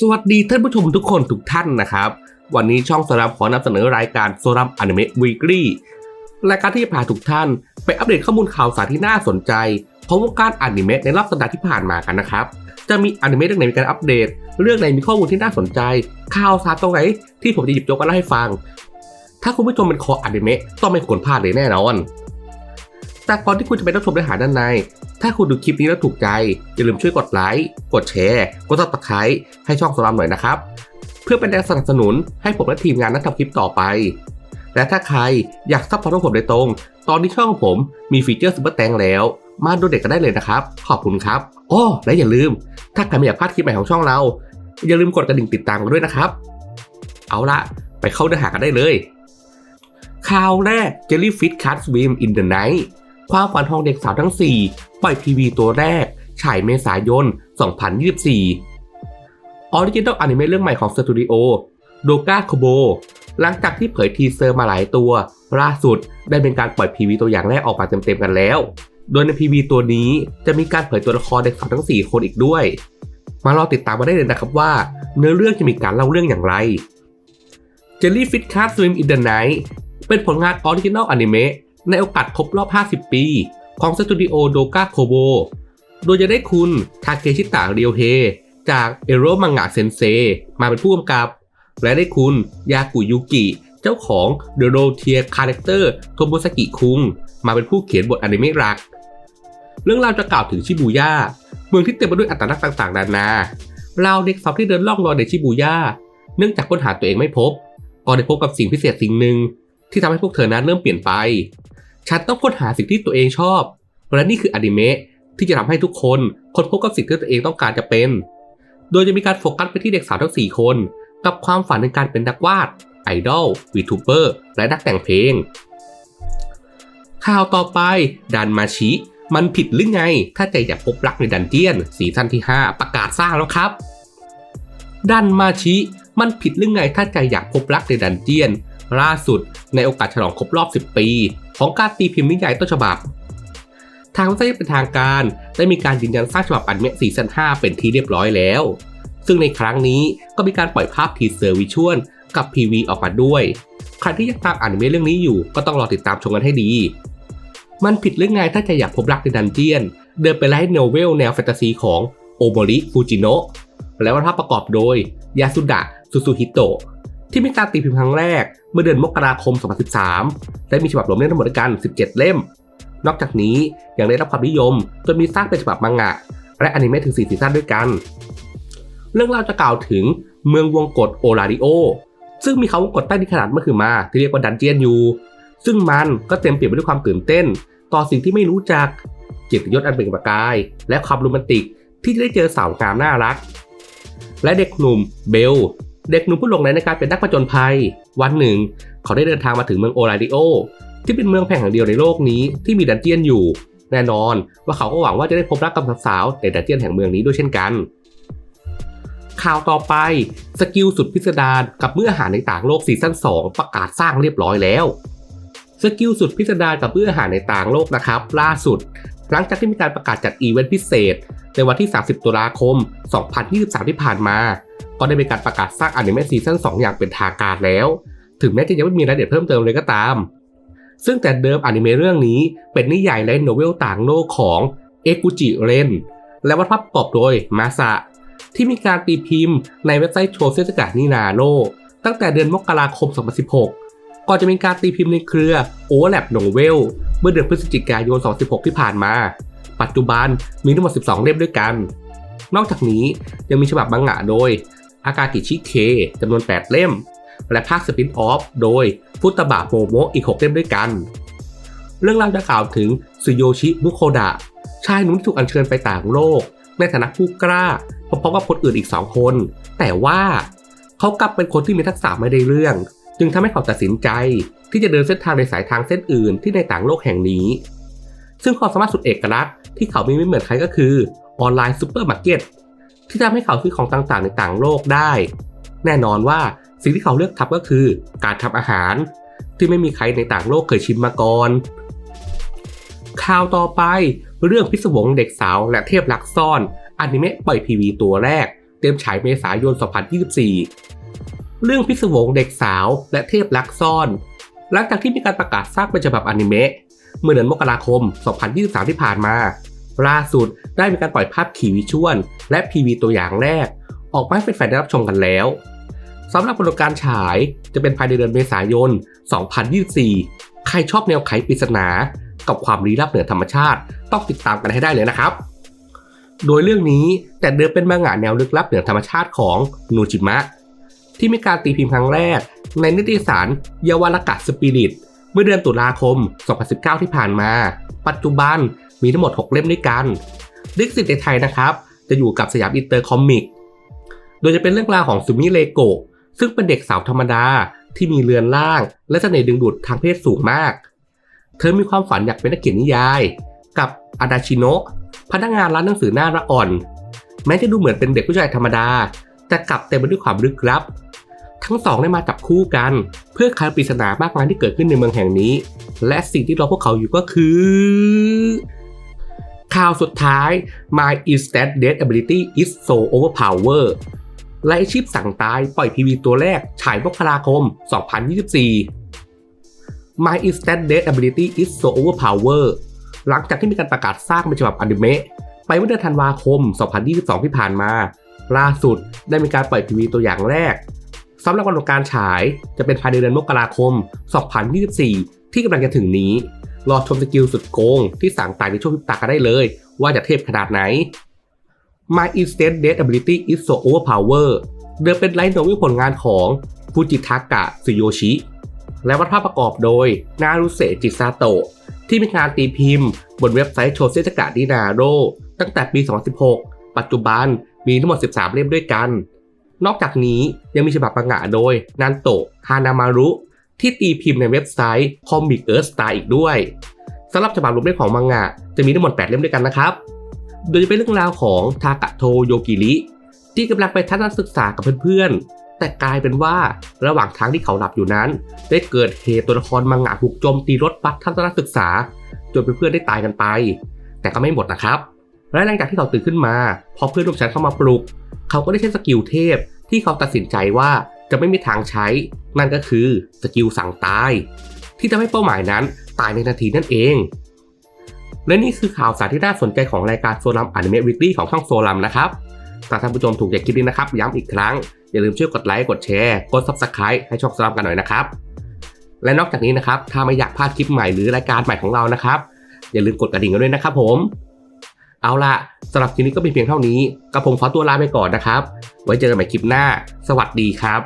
สวัสดีท่านผู้ชมทุกคนทุกท่านนะครับ วันนี้ช่องสรัมขอนำเสนอรายการโซรัมอนิเมะวีคลี่รายการที่จะพาทุกท่าน ไปอัปเดตข้อมูลข่าวสารที่น่าสนใจของวงการอนิเมะในรอบสัปดาห์ที่ผ่านมากันนะครับ จะมีอนิเมะเรื่องไหนมีการอัปเดต เรื่องไหนมีข้อมูลที่น่าสนใจ ข่าวสารตรงไหนที่ผมจะหยิบยกมาเล่าให้ฟัง ถ้าคุณผู้ชมเป็นคออนิเมะต้องไม่ควรพลาดเลยแน่นอนแต่ก่อนที่คุณจะไปรับชมเนื้อหาด้านใน ถ้าคุณดูคลิปนี้แล้วถูกใจ อย่าลืมช่วยกดไลค์กดแชร์กดซับสไครต์ให้ช่องสลามหน่อยนะครับ เพื่อเป็นแรงสนับสนุนให้ผมและทีมงานนั้นทำคลิปต่อไป และถ้าใครอยากซัพพอร์ตผมโดยตรง ตอนนี้ช่องของผมมีฟีเจอร์ซุปเปอร์แตงแล้ว มาดูเด็กกันได้เลยนะครับ ขอบคุณครับอ้อและอย่าลืม ถ้าใครไม่อยากพลาดคลิปใหม่ของช่องเรา อย่าลืมกดกระดิ่งติดตามกันด้วยนะครับ เอาละไปเข้าเนื้อหากันได้เลยข่าวแรก Jellyfish Cat Swim in the Night คว ความฝันของเด็กสาวทั้ง 4 ปล่อยพีวีตัวแรก ฉายเมษายน 2024 ออริจิน l ลอนิเมะเรื่องใหม่ของสตูดิโอโดกาโคโบหลังจากที่เผยทีเซอร์มาหลายตัว ล่าสุดได้เป็นการปล่อยพีวีตัวอย่างแรกออกมาเต็มๆกันแล้ว โดยในพีวีตัวนี้จะมีการเผยตัวละครเด็กสาวทั้ง 4 คนอีกด้วย มารอติดตามมาได้เลยนะครับว่า เนื้อเรื่องจะมีการเล่าเรื่องอย่างไร Jellyfish Cat Swim in the Night เป็นผลงานออริจิน l ลอนิเมะ ในโอกาสครบรอบ 50 ปี ของสตูดิโอโดกาโคโบ โดยจะได้คุณทาเคชิตะเรียวเฮจากเอโรมังงะเซนเซมาเป็นผู้กำกับ และได้คุณยากุยุกิเจ้าของ The r o t i e r Character โทโมสกิคุงมาเป็นผู้เขียนบทอนิเมะหลัก เรื่องราวจะกล่าวถึงชิบูย่าเมืองที่เต็มไปด้วยอัตลักษณ์ต่างๆ นานาเราเด็กสาวที่เดินล่องลอยในชิบูย่าเนื่องจากค้นหาตัวเองไม่พบ ก็ได้พบกับสิ่งพิเศษสิ่งหนึ่งที่ทำให้พวกเธอนั้นเริ่มเปลี่ยนไป ฉันต้องค้นหาสิ่งที่ตัวเองชอบ และนี่คืออนิเมะที่จะทำให้ทุกคนค้นพบกับสิ่งที่ตัวเองต้องการจะเป็น โดยจะมีการโฟกัสไปที่เด็กสาวทั้ง 4 คน กับความฝันในการเป็นนักวาด ไอดอลวีทูเบอร์ และนักแต่งเพลง ข่าวต่อไปดันมาชิมันผิดหรือไง ถ้าใจอยากพบรักในดันเจียนซีซั่นที่ 5 ประกาศสร้างแล้วครับ ดันมาชิ มันผิดหรือไง ถ้าใจอยากพบรักในดันเจียนล่าสุดในโอกาสฉลองครบรอบ 10 ปี ของการตีพิมพ์นิยายต้นฉบับ ทางเว็บไซต์เป็นทางการได้มีการยืนยันสร้างฉบับอันเมะซีซั่น5เป็นที่เรียบร้อยแล้ว ซึ่งในครั้งนี้ก็มีการปล่อยภาพทีเซอร์วิชวลกับ PV ออกมาด้วย ใครที่ยังตามอ่านเมะเรื่องนี้อยู่ก็ต้องรอติดตามชมกันให้ดี มันผิดหรือไงถ้าจะอยากพบรักในดันเจียน เดินไปไล่โนเวลแนวแฟนตาซีของโอโมริฟูจิโนะและวรรณภาพประกอบโดยยาสุดะซูซูฮิโตะ ที่มีการตีพิมพ์ครั้งแรก เมื่อเดือนมกราคม 2013 และมีฉบับรวมเล่มทั้งหมดด้วยกัน 17 เล่ม นอกจากนี้ยังได้รับความนิยมจนมีสร้างเป็นฉบับมังงะ และอนิเมะถึง4ซีซั่นด้วยกัน เรื่องราวจะกล่าวถึงเมืองวงกฏโอลาริโอ ซึ่งมีเขาวงกฏใต้ดินขนาดเมื่อคือมาที่เรียกว่าดันเจียนยูซึ่งมันก็เต็มเปี่ยมไปด้วยความตื่นเต้น ต่อสิ่งที่ไม่รู้จักเกียรติยศอันเป็นประกาย และความโรแมนติกที่จะได้เจอสาวงามน่ารัก และเด็กหนุ่มเบล เด็กหนุ่มผู้หลงไหลในการเป็นนักผจญภัย วันหนึ่ง เขาได้เดินทางมาถึงเมืองโอลาริโอ ที่เป็นเมืองแห่งเดียวในโลกนี้ที่มีดันเจียนอยู่ แน่นอนว่าเขาก็หวังว่าจะได้พบรักกับสาวๆในดันเจียนแห่งเมืองนี้ด้วยเช่นกัน ข่าวต่อไปสกิลสุดพิสดารกับเมื่ออาหารในต่างโลกซีซั่น2 ประกาศสร้างเรียบร้อยแล้วสกิลสุดพิสดารกับเมื่ออาหารในต่างโลกนะครับ ล่าสุด หลังจากที่มีการประกาศจัดอีเวนต์พิเศษในวันที่ 30 ตุลาคม 2023 ที่ผ่านมา ก็ได้มีการประกาศสร้างอนิเมะซีซั่น2อย่างเป็นทางการแล้ว ถึงแม้จะยังไม่มีรายละเอียดเพิ่มเติมเลยก็ตาม ซึ่งแต่เดิมอนิเมะเรื่องนี้เป็นนิยายและโนเวลต่างโลกของเอกุจิเรนและวัตถุประกอบโดยมาซะที่มีการตีพิมพ์ในเว็บไซต์โชเซสกานินาโนตั้งแต่เดือนมกราคม 2016 ก่อนจะมีการตีพิมพ์ในเครือโอเวอร์แลปโนเวลเมื่อเดือนพฤศจิกายน 2016 ที่ผ่านมา ปัจจุบันมีทั้งหมด 12 เล่มด้วยกัน นอกจากนี้ยังมีฉบับมังงะโดย อากากิชิเคจำนวน 8 เล่ม และภาคสปินออฟโดยฟุตบะโมโมอีก 6 เล่มด้วยกัน เรื่องราวจะกล่าวถึงสุโยชิมุโคดะ ชายหนุ่มที่ถูกอัญเชิญไปต่างโลก ในฐานะผู้กล้าพร้อมกับคนอื่นอีก 2 คน แต่ว่าเขากลับเป็นคนที่มีทักษะไม่ได้เรื่อง จึงทำให้เขาตัดสินใจที่จะเดินเส้นทางในสายทางเส้นอื่นที่ในต่างโลกแห่งนี้ ซึ่งความสามารถสุดเอกลักษณ์ที่เขามีไม่เหมือนใครก็คือออนไลน์ซูเปอร์มาร์เก็ต ที่ทำให้เขาซื้อของต่างๆในต่างโลกได้ แน่นอนว่าสิ่งที่เขาเลือกทำก็คือ การทำอาหาร ที่ไม่มีใครในต่างโลกเคยชิมมาก่อนข่าวต่อไปเรื่องพิศวงเด็กสาวและเทพลักซ่อนอนิเมะปล่อยพีวีตัวแรกรียมฉายเมษายน 2024 เรื่องพิศวงเด็กสาวและเทพลักซ่อน หลังจากที่มีการประกาศสร้างเป็นฉบับอนิเมะเมื่อเดือนมกราคม 2023 ที่ผ่านมา ล่าสุดได้มีการปล่อยภาพขี่วิชวลและพีวีตัวอย่างแรก ออกมาให้เป็นแฟนๆได้รับชมกันแล้วสำหรับกำหนดการฉายจะเป็นภายในเดือนเมษายน 2024 ใครชอบแนวไขปริศนา กับความลี้ลับเหนือธรรมชาติ ต้องติดตามกันให้ได้เลยนะครับ โดยเรื่องนี้แต่เดิมเป็นมังงะแนวลึกลับเหนือธรรมชาติของนูจิมะ ที่มีการตีพิมพ์ครั้งแรก ในนิตยสารเยาวรากะสปิริตเมื่อเดือนตุลาคม 2019 ที่ผ่านมา ปัจจุบัน มีทั้งหมด 6 เล่มด้วยกันลิขสิทธิ์ในไทยนะครับ จะอยู่กับสยามอินเตอร์คอมิก โดยจะเป็นเรื่องราวของซูมิเลโกะซึ่งเป็นเด็กสาวธรรมดาที่มีเรือนร่าง และเสน่ห์ดึงดูดทางเพศสูงมาก เธอมีความฝันอยากเป็นนักเขียนนิยาย กับอาดาชิโนะพนักงานร้านหนังสือหน้าระอ่อน แม้จะดูเหมือนเป็นเด็กผู้ชายธรรมดา แต่กลับเต็มไปด้วยความลึกลับ ทั้งสองได้มาจับคู่กัน เพื่อคลายปริศนามากมายที่เกิดขึ้นในเมืองแห่งนี้ และสิ่งที่รอพวกเขาอยู่ก็คือ ข่าวสุดท้าย My Instant Death Ability is so overpower และไอชิปสั่งตายปล่อยพีวีตัวแรก ฉายมกราคม 2024 My Instant Death Ability is so overpower หลังจากที่มีการประกาศสร้างเป็นฉบับอนิเมะไปเมื่อเดือนธันวาคม 2022 ที่ผ่านมา ล่าสุดได้มีการปล่อยทีวีตัวอย่างแรกสำหรับวันของการฉายจะเป็นภายในเดือนมกราคม 2024 ที่กำลังจะถึงนี้ รอชมสกิลสุดโกงที่สั่งตายในช่วงพิบตากันได้เลย ว่าจะเทพขนาดไหน My Instant Death Ability is so overpower เดิมเป็นไลท์โนวลผลงานของฟูจิทากะสุโยชิ และวัดภาพประกอบโดยนารุเซจิซาโตะที่มีการตีพิมพ์ บนเว็บไซต์โชเซตกะดินาโรตั้งแต่ปี 2016 ปัจจุบันมีทั้งหมด 13 เล่มด้วยกัน นอกจากนี้ยังมีฉบับมังงะโดยนันโตะฮานามารุ ที่ตีพิมพ์ในเว็บไซต์ Comic Earth Star อีกด้วยสำหรับฉบับรวมเล่มของมังงะจะมีทั้งหมด 8 เล่มด้วยกันนะครับ โดยจะเป็นเรื่องราวของทากะโทโยกิริที่กำลังไปทัศนศึกษากับเพื่อนๆ แต่กลายเป็นว่าระหว่างทางที่เขาหลับอยู่นั้น ได้เกิดเหตุตัวละครมังงะถูกโจมตีรถบัสทัศนศึกษาจนเพื่อนๆได้ตายกันไป แต่ก็ไม่หมดนะครับและหลังจากที่เขาตื่นขึ้นมา พอเพื่อนร่วมชั้นเข้ามาปลุก เขาก็ได้ใช้สกิลเทพที่เขาตัดสินใจว่าจะไม่มีทางใช้ นั่นก็คือสกิลสั่งตาย ที่ทำให้เป้าหมายนั้นตายในนาทีนั่นเอง และนี่คือข่าวสารที่น่าสนใจของรายการโซลัมอนิเมะวิกฤตของช่องโซลัมนะครับถ้าท่านผู้ชมถูกใจคลิปนี้นะครับ ย้ำอีกครั้ง อย่าลืมช่วยกดไลค์กดแชร์ กด subscribe ให้ช่องโซลัมกันหน่อยนะครับ และนอกจากนี้นะครับถ้าไม่อยากพลาดคลิปใหม่หรือรายการใหม่ของเรานะครับ อย่าลืมกดกระดิ่งกันด้วยนะครับ ผม เอาล่ะสำหรับคลิปนี้ก็เป็นเพียงเท่านี้กระผมขอตัวลาไปก่อนนะครับ ไว้เจอกันใหม่คลิปหน้า สวัสดีครับ